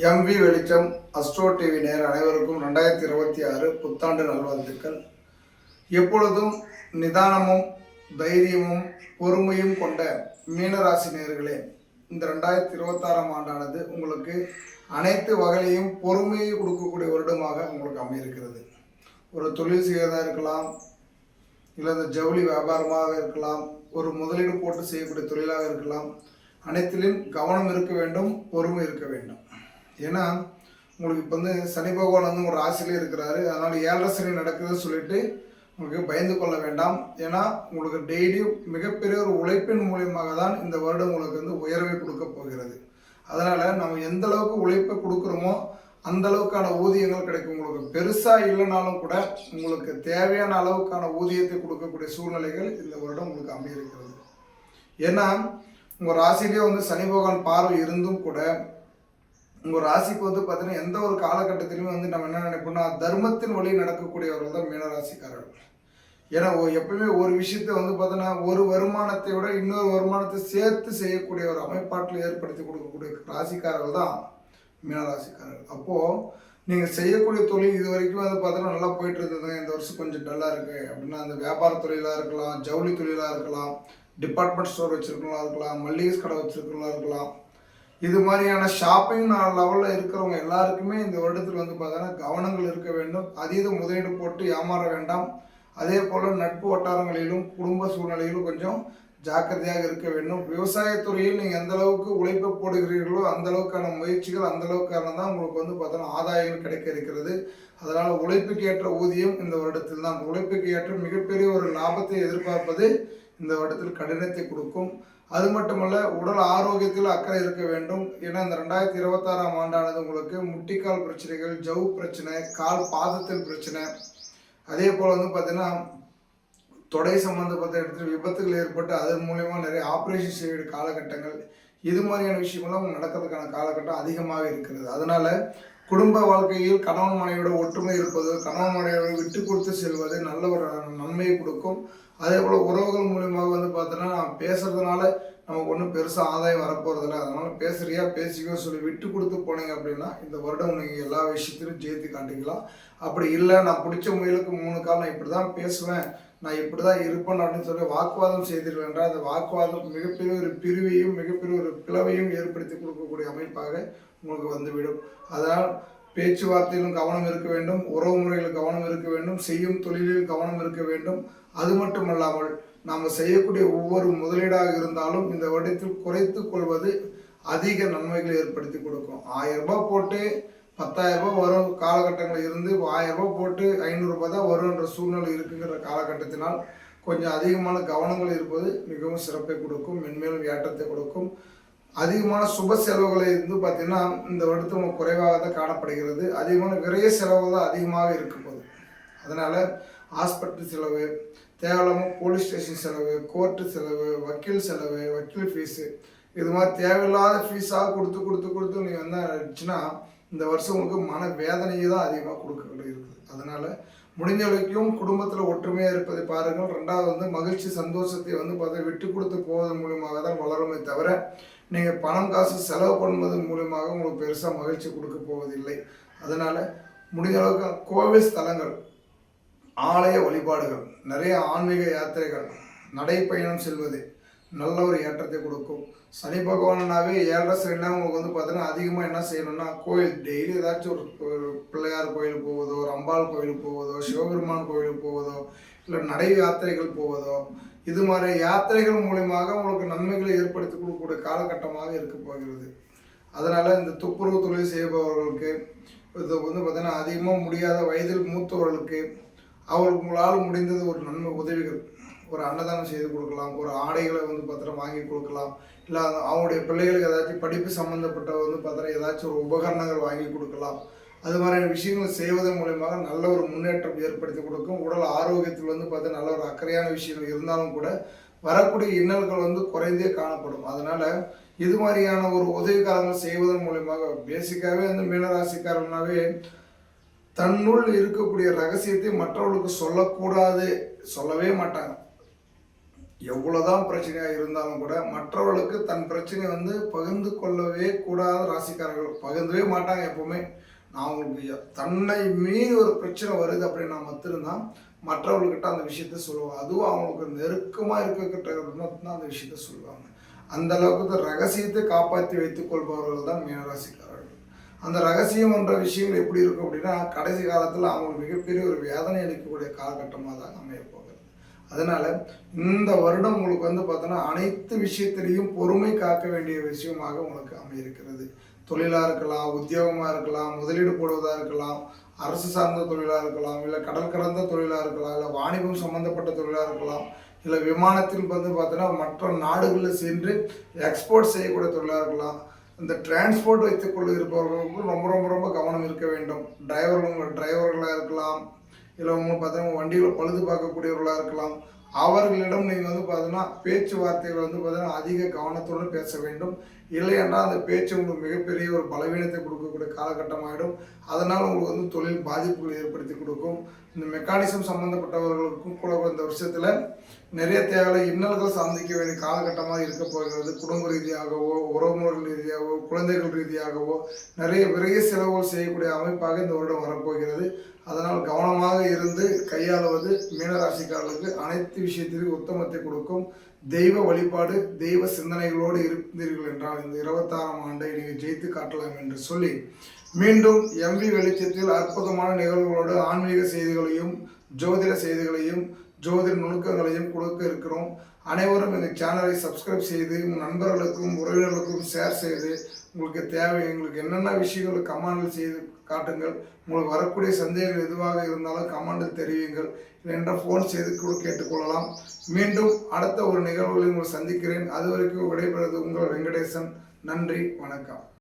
MV வெளிச்சம் astro TV நேர் அனைவருக்கும் ரெண்டாயிரத்தி இருபத்தி ஆறு புத்தாண்டு நல்வாழ்த்துக்கள். எப்பொழுதும் நிதானமும் தைரியமும் பொறுமையும் கொண்ட மீனராசி நேர்களே இந்த ரெண்டாயிரத்தி இருபத்தாறாம் ஆண்டானது உங்களுக்கு அனைத்து வகையிலையும் பொறுமையை கொடுக்கக்கூடிய வருடமாக உங்களுக்கு அமையிருக்கிறது. ஒரு தொழில் செய்வதாக இருக்கலாம் இல்லை இந்த ஜவுளி வியாபாரமாக இருக்கலாம் ஒரு முதலீடு போட்டு செய்யக்கூடிய தொழிலாக இருக்கலாம் அனைத்திலும் கவனம் இருக்க வேண்டும் பொறுமை இருக்க வேண்டும். ஏன்னா உங்களுக்கு இப்போ வந்து சனி பகவான் வந்து ஒரு ராசிலே இருக்கிறாரு. அதனால் ஏழரை சனி நடக்குதுன்னு சொல்லிட்டு உங்களுக்கு பயந்து கொள்ள வேண்டாம். ஏன்னா உங்களுக்கு டெய்லியும் மிகப்பெரிய ஒரு உழைப்பின் மூலியமாக தான் இந்த வருடம் உங்களுக்கு வந்து உயர்வை கொடுக்க போகிறது. அதனால் நம்ம எந்த அளவுக்கு உழைப்பை கொடுக்குறோமோ அந்த அளவுக்கான ஊதியங்கள் கிடைக்கும். உங்களுக்கு பெருசாக இல்லைனாலும் கூட உங்களுக்கு தேவையான அளவுக்கான ஊதியத்தை கொடுக்கக்கூடிய சூழ்நிலைகள் இந்த வருடம் உங்களுக்கு அமையிருக்கிறது ஏன்னா உங்கள் ராசிலேயே வந்து சனி பகவான் பார்வை இருந்தும் கூட உங்கள் ராசிக்கு வந்து பார்த்தீங்கன்னா எந்த ஒரு காலகட்டத்திலுமே வந்து நம்ம என்ன நினைப்போம்னா தர்மத்தின் வழி நடக்கக்கூடியவர்கள் தான் மீனராசிக்காரர்கள் ஏன்னா எப்பவுமே ஒரு விஷயத்தை வந்து பார்த்தோன்னா ஒரு வருமானத்தை விட இன்னொரு வருமானத்தை சேர்த்து செய்யக்கூடிய ஒரு அமைப்பாட்டில் ஏற்படுத்தி கொடுக்கக்கூடிய ராசிக்காரர்கள் தான் மீனராசிக்காரர்கள் அப்போது நீங்கள் செய்யக்கூடிய தொழில் இது வரைக்கும் வந்து பார்த்தோன்னா நல்லா போயிட்டு இருந்ததுங்க இந்த வருஷம் கொஞ்சம் டல்லாக இருக்குது அப்படின்னா அந்த வியாபார தொழிலாக இருக்கலாம் ஜவுளி தொழிலாக இருக்கலாம் டிபார்ட்மெண்ட் ஸ்டோர் வச்சுருக்கலாம் இருக்கலாம் மல்லிகை கடை வச்சுருக்கலாம் இருக்கலாம். இது மாதிரியான ஷாப்பிங் லெவலில் இருக்கிறவங்க எல்லாருக்குமே இந்த வருடத்தில் வந்து பார்த்தீங்கன்னா கவனங்கள் இருக்க வேண்டும். அதீத முதலீடு போட்டு ஏமாற வேண்டாம். அதே போல் நட்பு வட்டாரங்களிலும் குடும்ப சூழ்நிலையிலும் கொஞ்சம் ஜாக்கிரதையாக இருக்க வேண்டும். விவசாயத்துறையில் நீங்கள் எந்த அளவுக்கு உழைப்பு போடுகிறீர்களோ அந்த அளவுக்கான முயற்சிகள் அந்த அளவுக்கான தான் உங்களுக்கு வந்து பார்த்தோன்னா ஆதாயங்கள் கிடைக்க இருக்கிறது. அதனால் உழைப்புக்கு ஏற்ற ஊதியம் இந்த வருடத்தில் தான் உழைப்புக்கு ஏற்ற மிகப்பெரிய ஒரு லாபத்தை எதிர்பார்ப்பது இந்த வருடத்தில் கடினத்தை கொடுக்கும். அது மட்டுமல்ல உடல் ஆரோக்கியத்தில் அக்கறை இருக்க வேண்டும் ஏன்னா இந்த ரெண்டாயிரத்தி இருபத்தாறாம் ஆண்டானது உங்களுக்கு முட்டிக்கால் பிரச்சனைகள் ஜவு பிரச்சனை கால் பாதத்தில் பிரச்சனை அதே போல் வந்து பார்த்தீங்கன்னா தொடை சம்மந்தப்பட்ட இடத்துல விபத்துகள் ஏற்பட்டு அதன் மூலயமா நிறைய ஆப்ரேஷன் செய்ய காலகட்டங்கள் இது மாதிரியான விஷயங்கள்லாம் நடக்கிறதுக்கான காலகட்டம் அதிகமாக இருக்கிறது. அதனால குடும்ப வாழ்க்கையில் கணவன் மனைவியோட ஒற்றுமை இருப்பது கணவன் மனைவியோட விட்டு கொடுத்து செல்வது நல்ல ஒரு நன்மையை கொடுக்கும். அதே போல் உறவுகள் மூலியமாக வந்து பேசுறதுனால நமக்கு ஒன்றும் பெருசாக ஆதாயம் வரப்போகிறதில்ல அதனால பேசுறியா பேசிக்கோ சொல்லி விட்டு கொடுத்து போனீங்க அப்படின்னா இந்த வருடம் நீங்கள் எல்லா விஷயத்திலும் ஜெயித்து காட்டிக்கலாம். அப்படி இல்லை நான் பிடிச்ச முயலுக்கு மூணு கால் நான் இப்படி தான் பேசுவேன். நான் இப்படி தான் இருப்பேன் அப்படின்னு சொல்லி வாக்குவாதம் செய்தீர்கள் என்றால் அந்த வாக்குவாதம் மிகப்பெரிய ஒரு பிரிவையும் மிகப்பெரிய ஒரு பிளவையும் ஏற்படுத்தி கொடுக்கக்கூடிய அமைப்பாக உங்களுக்கு வந்துவிடும். அதனால் பேச்சுவார்த்தையிலும் கவனம் இருக்க வேண்டும் உறவு முறையில் கவனம் இருக்க வேண்டும் செய்யும் தொழிலில் கவனம் இருக்க வேண்டும். அது மட்டுமல்லாமல் நாம் செய்யக்கூடிய ஒவ்வொரு முதலீடாக இருந்தாலும் இந்த வருடத்தில் குறைத்து கொள்வது அதிக நன்மைகளை ஏற்படுத்தி கொடுக்கும். ஆயிரம் ரூபாய் போட்டு பத்தாயிரம் ரூபாய் வரும் காலகட்டங்களில் இருந்து ஆயிரம் ரூபாய் போட்டு ஐநூறுரூபா தான் வரும்ன்ற சூழ்நிலை இருக்குங்கிற காலகட்டத்தினால் கொஞ்சம் அதிகமான கவனங்கள் இருப்பது மிகவும் சிறப்பை கொடுக்கும் மென்மேலும் ஏற்றத்தை கொடுக்கும். அதிகமான சுப செலவுகளை இருந்து பார்த்தீங்கன்னா இந்த வருடத்தில் குறைவாக தான் காணப்படுகிறது. அதிகமான விரைய செலவு தான் அதிகமாக இருக்கும் போது அதனால் ஹாஸ்பிட்டல் செலவு தேவையில்லாமல் போலீஸ் ஸ்டேஷன் செலவு கோர்ட்டு செலவு வக்கீல் செலவு வக்கீல் ஃபீஸு இது மாதிரி தேவையில்லாத ஃபீஸாக கொடுத்து கொடுத்து கொடுத்து நீங்கள் வந்து ஆயிடுச்சுன்னா இந்த வருஷம் உங்களுக்கு மன வேதனையை தான் அதிகமாக கொடுக்க இருக்குது அதனால் முடிஞ்ச வரைக்கும் குடும்பத்தில் ஒற்றுமையாக இருப்பதை பாருங்கள். ரெண்டாவது வந்து மகிழ்ச்சி சந்தோஷத்தை வந்து பார்த்தா விட்டு கொடுத்து போவதன் மூலியமாக தான் வளருமே தவிர நீங்கள் பணம் காசு செலவு பண்ணுவதன் மூலியமாக உங்களுக்கு பெருசாக மகிழ்ச்சி கொடுக்க போவதில்லை. அதனால் முடிஞ்ச அளவுக்கு கோவில் ஸ்தலங்கள் ஆலய வழிபாடுகள் நிறைய ஆன்மீக யாத்திரைகள் நடைப்பயணம் செல்வது நல்ல ஒரு ஏற்றத்தை கொடுக்கும். சனி பகவானாவே ஏழரை சனினா உங்களுக்கு வந்து பார்த்தீங்கன்னா அதிகமாக என்ன செய்யணும்னா கோயில் டெய்லி ஏதாச்சும் ஒரு பிள்ளையார் கோயிலுக்கு போவதோ ஒரு அம்பாள் கோயிலுக்கு போவதோ சிவபெருமான் கோயிலுக்கு போவதோ இல்லை நடை யாத்திரைகள் போவதோ இது மாதிரி யாத்திரைகள் மூலியமாக உங்களுக்கு நன்மைகளை ஏற்படுத்தி கொடுக்கக்கூடிய காலகட்டமாக இருக்க போகிறது. அதனால் இந்த துப்புரவு தொழில் செய்பவர்களுக்கு இது வந்து பார்த்தீங்கன்னா அதிகமாக முடியாத வயதில் மூத்தவர்களுக்கு அவருக்கு உங்களால் முடிந்தது ஒரு நன்மை உதவிகள் ஒரு அன்னதானம் செய்து கொடுக்கலாம் ஒரு ஆடைகளை வந்து பத்திரம் வாங்கி கொடுக்கலாம் இல்லை அவங்களுடைய பிள்ளைகளுக்கு ஏதாச்சும் படிப்பு சம்மந்தப்பட்ட வந்து பத்திரம் ஏதாச்சும் ஒரு உபகரணங்கள் வாங்கி கொடுக்கலாம். அது மாதிரியான விஷயங்கள் செய்வதன் மூலயமாக நல்ல ஒரு முன்னேற்றம் ஏற்படுத்தி கொடுக்கும். உடல் ஆரோக்கியத்தில் வந்து பார்த்தா நல்ல ஒரு அக்கறையான விஷயங்கள் இருந்தாலும் கூட வரக்கூடிய இன்னல்கள் வந்து குறைந்தே காணப்படும். அதனால இது மாதிரியான ஒரு உதவி காலங்கள் செய்வதன் மூலயமாக பேசிக்காகவே வந்து மீனராசிக்காரனாவே தன்னுள் இருக்கக்கூடிய ரகசியத்தை மற்றவர்களுக்கு சொல்லக்கூடாது. சொல்லவே மாட்டாங்க. எவ்வளோதான் பிரச்சனையாக இருந்தாலும் கூட மற்றவர்களுக்கு தன் பிரச்சனை வந்து பகிர்ந்து கொள்ளவே கூடாத ராசிக்காரர்கள் பகிர்ந்தவே மாட்டாங்க எப்போவுமே. நான் அவங்களுக்கு தன்னை மீறி ஒரு பிரச்சனை வருது அப்படின்னா மட்டும்தான் மற்றவர்கிட்ட அந்த விஷயத்த சொல்லுவாங்க. அதுவும் அவங்களுக்கு நெருக்கமாக இருக்கக்கிட்ட மட்டும்தான் அந்த விஷயத்த சொல்லுவாங்க. அந்த அளவுக்கு ரகசியத்தை காப்பாற்றி வைத்துக் கொள்பவர்கள் தான் மீனராசிக்காரர் அந்த ரகசியம் என்ற விஷயங்கள் எப்படி இருக்கும் அப்படின்னா கடைசி காலத்தில் அவங்களுக்கு மிகப்பெரிய ஒரு வேதனை அளிக்கக்கூடிய காலகட்டமாக தான் அமைய போகிறது அதனால் இந்த வருடம் உங்களுக்கு வந்து பார்த்தோன்னா அனைத்து விஷயத்திலையும் பொறுமை காக்க வேண்டிய விஷயமாக உங்களுக்கு அமையிருக்கிறது. தொழிலாக இருக்கலாம் உத்தியோகமாக இருக்கலாம் முதலீடு போடுவதாக இருக்கலாம் அரசு சார்ந்த தொழிலாக இருக்கலாம் இல்லை கடல் கடந்த தொழிலாக இருக்கலாம் இல்லை வாணிபம் சம்மந்தப்பட்ட தொழிலாக இருக்கலாம் இல்லை விமானத்தில் வந்து பார்த்தோன்னா மற்ற நாடுகளில் சென்று எக்ஸ்போர்ட் செய்யக்கூடிய தொழிலாக இருக்கலாம் இந்த டிரான்ஸ்போர்ட் வைத்துக் இருப்பவர்களுக்கும் ரொம்ப ரொம்ப ரொம்ப கவனம் இருக்க வேண்டும். டிரைவர்கள் டிரைவர்களாக இருக்கலாம். இல்லை உங்களுக்கு பார்த்தீங்கன்னா வண்டியில் பழுது பார்க்கக்கூடியவர்களாக இருக்கலாம். அவர்களிடம் நீங்கள் வந்து பார்த்தீங்கன்னா பேச்சுவார்த்தைகள் வந்து பார்த்தீங்கன்னா அதிக கவனத்தோடு பேச வேண்டும். இல்லைன்னா அந்த பேச்சு உங்களுக்கு மிகப்பெரிய ஒரு பலவீனத்தை கொடுக்கக்கூடிய காலகட்டமாகிடும் அதனால் உங்களுக்கு வந்து தொழில் பாதிப்புகள் ஏற்படுத்தி கொடுக்கும். இந்த மெக்கானிசம் சம்மந்தப்பட்டவர்களுக்கும் கூட இந்த வருஷத்தில் நிறைய தேவையான இன்னல்கள் சந்திக்க வேண்டிய காலகட்டமாக இருக்க போகிறது. குடும்ப ரீதியாகவோ உறவுமுறைகள் ரீதியாகவோ குழந்தைகள் ரீதியாகவோ நிறைய விரைய செலவுகள் செய்யக்கூடிய அமைப்பாக இந்த வருடம் வரப்போகிறது. அதனால் கவனமாக இருந்து கையாளுவது மீனராசிக்காரர்களுக்கு அனைத்து விஷயத்திலும் உத்தமத்தை கொடுக்கும். தெய்வ வழிபாடு தெய்வ சிந்தனைகளோடு இருந்தீர்கள் என்றால் இந்த இருபத்தாறாம் ஆண்டை நீங்கள் ஜெயித்து காட்டலாம் என்று சொல்லி மீண்டும் எம்பி வெளிச்சத்தில் அற்புதமான நிகழ்வுகளோடு ஆன்மீக செய்திகளையும் ஜோதிட செய்திகளையும் ஜோதிட நுணுக்கங்களையும் கொடுக்க இருக்கிறோம். அனைவரும் எங்கள் சேனலை சப்ஸ்கிரைப் செய்து நண்பர்களுக்கும் உறவினர்களுக்கும் ஷேர் செய்து உங்களுக்கு தேவை எங்களுக்கு என்னென்ன விஷயங்கள் கமாண்டில் செய்து காட்டுங்கள் உங்களுக்கு வரக்கூடிய சந்தேகங்கள் எதுவாக இருந்தாலும் கமாண்டில் தெரிவிங்கள் இல்லைன்ற ஃபோன் செய்து கூட கேட்டுக்கொள்ளலாம். மீண்டும் அடுத்த ஒரு நிகழ்வுகளில் உங்களை சந்திக்கிறேன். அது வரைக்கும் விடைபெறுவது உங்கள் வெங்கடேசன். நன்றி வணக்கம்.